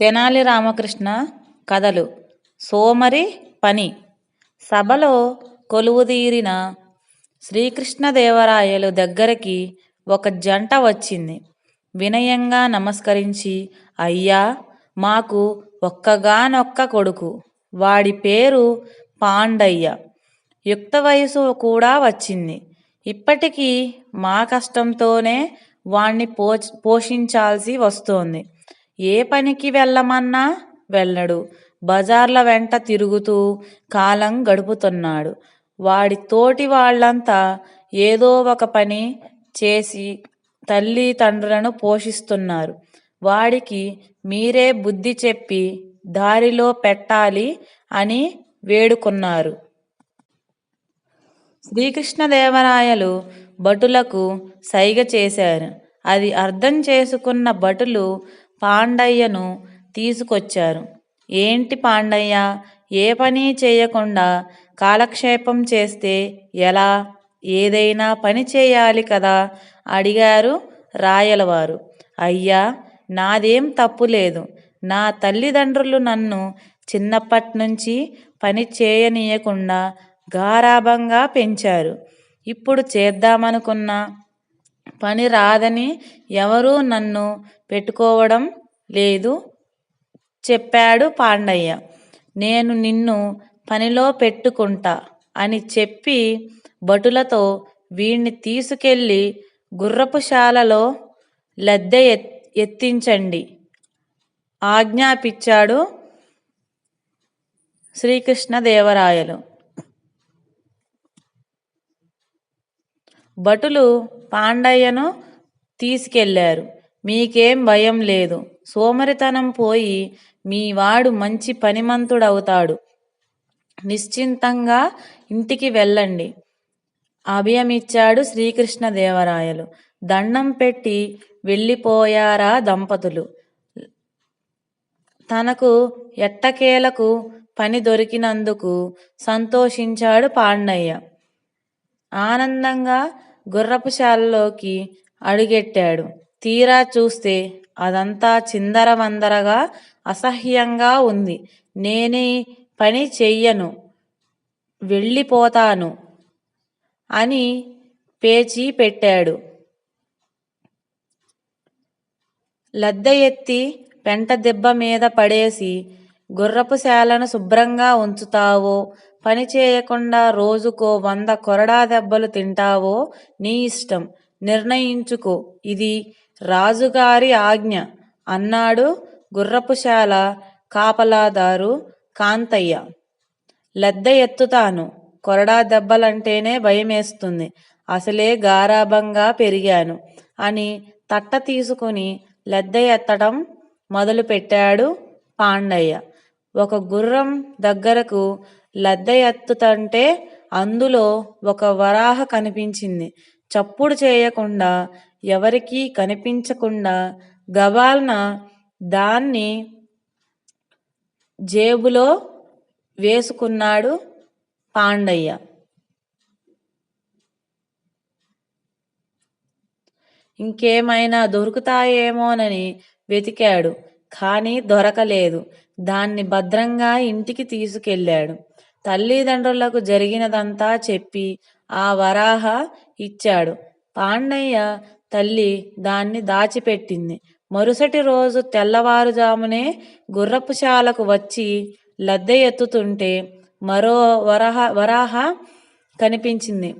తెనాలి రామకృష్ణ కథలు. సోమరి పని. సభలో కొలువుదీరిన శ్రీకృష్ణదేవరాయలు దగ్గరికి ఒక జంట వచ్చింది. వినయంగా నమస్కరించి అయ్యా మాకు ఒక్కగానొక్క కొడుకు. వాడి పేరు పాండయ్య. యుక్త వయసు కూడా వచ్చింది. ఇప్పటికీ మా కష్టంతోనే వాణ్ణి పో పోషించాల్సి వస్తోంది. ఏ పనికి వెళ్ళమన్నా వెళ్ళడు. బజార్ల వెంట తిరుగుతూ కాలం గడుపుతున్నాడు. వాడి తోటి వాళ్ళంతా ఏదో ఒక పని చేసి తల్లి తండ్రులను పోషిస్తున్నారు. వాడికి మీరే బుద్ధి చెప్పి దారిలో పెట్టాలి అని వేడుకున్నారు. శ్రీకృష్ణదేవరాయలు భటులకు సైగ చేశారు. అది అర్థం చేసుకున్న భటులు పాండయ్యను తీసుకొచ్చారు. ఏంటి పాండయ్య? ఏ పని చేయకుండా కాలక్షేపం చేస్తే ఎలా? ఏదైనా పని చేయాలి కదా? అడిగారు రాయలవారు. అయ్యా నాదేం తప్పు లేదు. నా తల్లిదండ్రులు నన్ను చిన్నప్పటి నుంచి పని చేయనీయకుండా గారాభంగా పెంచారు. ఇప్పుడు చేద్దామనుకున్న పని రాదని ఎవరూ నన్ను పెట్టుకోవడం లేదు చెప్పాడు పాండయ్య. నేను నిన్ను పనిలో పెట్టుకుంటా అని చెప్పి భటులతో వీణ్ణి తీసుకెళ్ళి గుర్రపుశాలలో లద్దె ఎత్తించండి ఆజ్ఞాపించాడు శ్రీకృష్ణదేవరాయలు. భటులు పాండయ్యను తీసుకెళ్ళారు. మీకేం భయం లేదు. సోమరితనం పోయి మీ వాడు మంచి పనిమంతుడవుతాడు. నిశ్చింతంగా ఇంటికి వెళ్ళండి. అభయమిచ్చాడు శ్రీకృష్ణదేవరాయలు. దండం పెట్టి వెళ్ళిపోయారా దంపతులు? తనకు ఎట్టకేలకు పని దొరికినందుకు సంతోషించాడు పాండయ్య. ఆనందంగా గుర్రపుశాలలోకి అడుగెట్టాడు. తీరా చూస్తే అదంతా చిందరవందరగా అసహ్యంగా ఉంది. నేనే పని చెయ్యను వెళ్ళిపోతాను అని పేచి పెట్టాడు. లద్దె ఎత్తి పెంట దెబ్బ మీద పడేసి గుర్రపుశాలను శుభ్రంగా ఉంచుతావో? పని చేయకుండా రోజుకో వంద కొరడా దెబ్బలు తింటావో? నీ ఇష్టం. నిర్ణయించుకో. ఇది రాజుగారి ఆజ్ఞ. అన్నాడు గుర్రపుశాల కాపలాదారు కాంతయ్య. లద్దె ఎత్తుతాను. కొరడా దెబ్బలంటేనే భయమేస్తుంది. అసలే గారాభంగా పెరిగాను అని తట్ట తీసుకుని లద్దె ఎత్తడం మొదలుపెట్టాడు పాండయ్య. ఒక గుర్రం దగ్గరకు లద్దె ఎత్తుతంటే అందులో ఒక వరాహ కనిపించింది. చప్పుడు చేయకుండా ఎవరికీ కనిపించకుండా గబాల్న దాన్ని జేబులో వేసుకున్నాడు పాండయ్య. ఇంకేమైనా దొరుకుతాయేమోనని వెతికాడు. కానీ దొరకలేదు. దాన్ని భద్రంగా ఇంటికి తీసుకెళ్ళాడు. తల్లిదండ్రులకు జరిగినదంతా చెప్పి ఆ వరాహ ఇచ్చాడు. పాండయ్య తల్లి దాన్ని దాచిపెట్టింది. మరుసటి రోజు తెల్లవారుజామునే గుర్రపుశాలకు వచ్చి లద్దె ఎత్తుతుంటే మరో వరహ వరాహ కనిపించింది.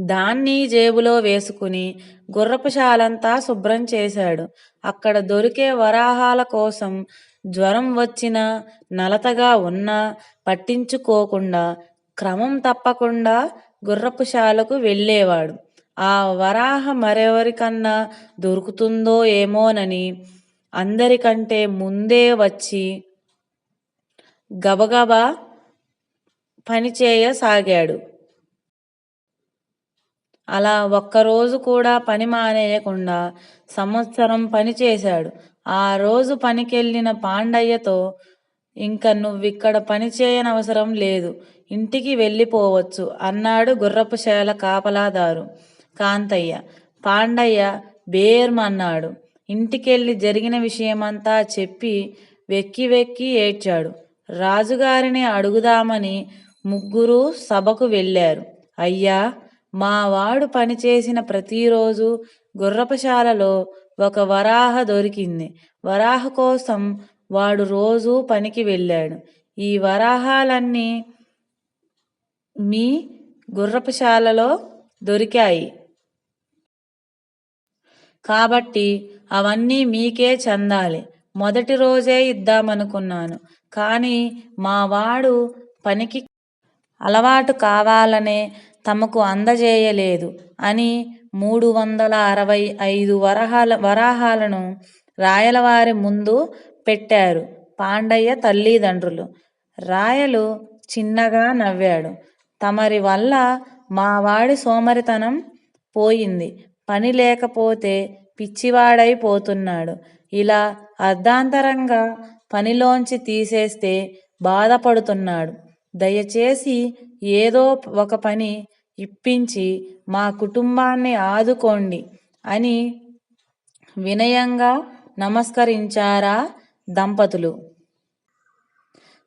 దాన్ని జేబులో వేసుకుని గుర్రపుశాలంతా శుభ్రం చేశాడు. అక్కడ దొరికే వరాహాల కోసం జ్వరం వచ్చిన నలతగా ఉన్నా పట్టించుకోకుండా క్రమం తప్పకుండా గుర్రపుశాలకు వెళ్ళేవాడు. ఆ వరాహ మరెవరికన్నా దొరుకుతుందో ఏమోనని అందరికంటే ముందే వచ్చి గబగబా పనిచేయసాగాడు. అలా ఒక్కరోజు కూడా పని మానేయకుండా సంవత్సరం పని చేశాడు. ఆ రోజు పనికెళ్ళిన పాండయ్యతో ఇంక నువ్విక్కడ పని చేయనవసరం లేదు. ఇంటికి వెళ్ళిపోవచ్చు అన్నాడు గుర్రపుశాల కాపలాదారు కాంతయ్య. పాండయ్య బేర్మన్నాడు. ఇంటికెళ్ళి జరిగిన విషయమంతా చెప్పి వెక్కి వెక్కి ఏడ్చాడు. రాజుగారిని అడుగుదామని ముగ్గురు సభకు వెళ్ళారు. అయ్యా మా వాడు పనిచేసిన ప్రతిరోజు గుర్రపశాలలో ఒక వరాహ దొరికింది. వరాహ కోసం వాడు రోజూ పనికి వెళ్ళాడు. ఈ వరాహాలన్నీ మీ గుర్రపశాలలో దొరికాయి. కాబట్టి అవన్నీ మీకే చెందాలి. మొదటి రోజే ఇద్దామనుకున్నాను. కానీ మా వాడు పనికి అలవాటు కావాలనే తమకు అందజేయలేదు అని మూడు వందల అరవై ఐదు వరహాల వరాహాలను రాయలవారి ముందు పెట్టారు పాండయ్య తల్లిదండ్రులు. రాయలు చిన్నగా నవ్వాడు. తమరి వల్ల మావాడి సోమరితనం పోయింది. పని లేకపోతే పిచ్చివాడైపోతున్నాడు ఇలా అర్ధాంతరంగా పనిలోంచి తీసేస్తే బాధపడుతున్నాడు. దయచేసి ఏదో ఒక పని ఇప్పించి మా కుటుంబాన్ని ఆదుకోండి అని వినయంగా నమస్కరించారా దంపతులు.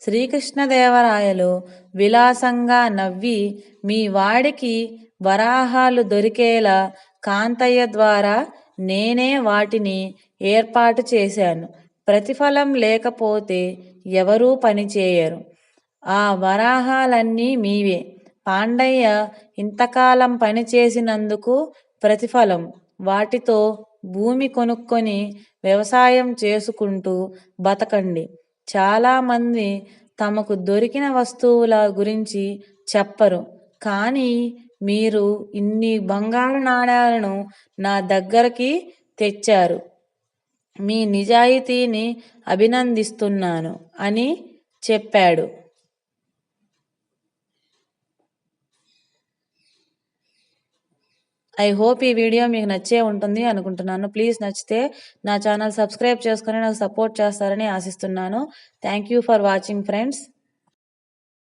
శ్రీకృష్ణదేవరాయలు విలాసంగా నవ్వి మీ వాడికి వరాహాలు దొరికేలా కాంతయ్య ద్వారా నేనే వాటిని ఏర్పాటు చేశాను. ప్రతిఫలం లేకపోతే ఎవరూ పనిచేయరు ఆ వరాహాలన్నీ మీవే. పాండయ్య ఇంతకాలం పనిచేసినందుకు ప్రతిఫలం. వాటితో భూమి కొనుక్కొని వ్యవసాయం చేసుకుంటూ బతకండి. చాలామంది తమకు దొరికిన వస్తువుల గురించి చెప్పరు. కానీ మీరు ఇన్ని బంగారు నాణాలను నా దగ్గరికి తెచ్చారు. మీ నిజాయితీని అభినందిస్తున్నాను అని చెప్పాడు. ఐ హోప్ ఈ వీడియో మీకు నచ్చే ఉంటుంది అనుకుంటున్నాను. ప్లీజ్ నచ్చితే నా ఛానల్ సబ్స్క్రైబ్ చేసుకుని నాకు సపోర్ట్ చేస్తారని ఆశిస్తున్నాను. Thank you for watching friends.